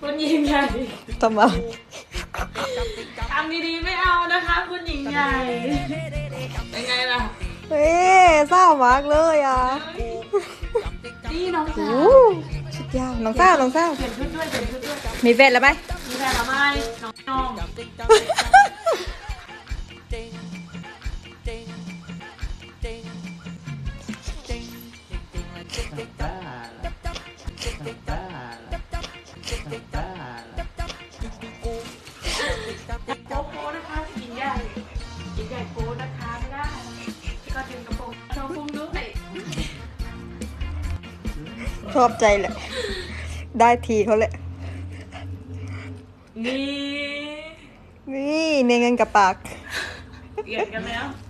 ทำไมทำดีๆไม่เอานะคะ คุณหญิงใหญ่เป็นไงล่ะเฮ้ยเศร้ามากเลยอะนี่น้องสาโอ้วชุดยาวน้องเศร้าน้องเศร้าเปลี่ยนชุดด้วยเปลี่ยนชุดด้วยมีแฟนแล้วไหมมีแฟนหรือไม่น้องน้อง โป๊ะโป๊ะนะคะหญิงใหญ่หญิงใหญ่โป๊ะนะคะไม่ได้ก็ถึงกระโปรงโชว์พุงด้วยชอบใจแหละ ได้ทีเขาแหละ นี่ นี่เนยเงินกับปาก เกลียดกันแล้วเ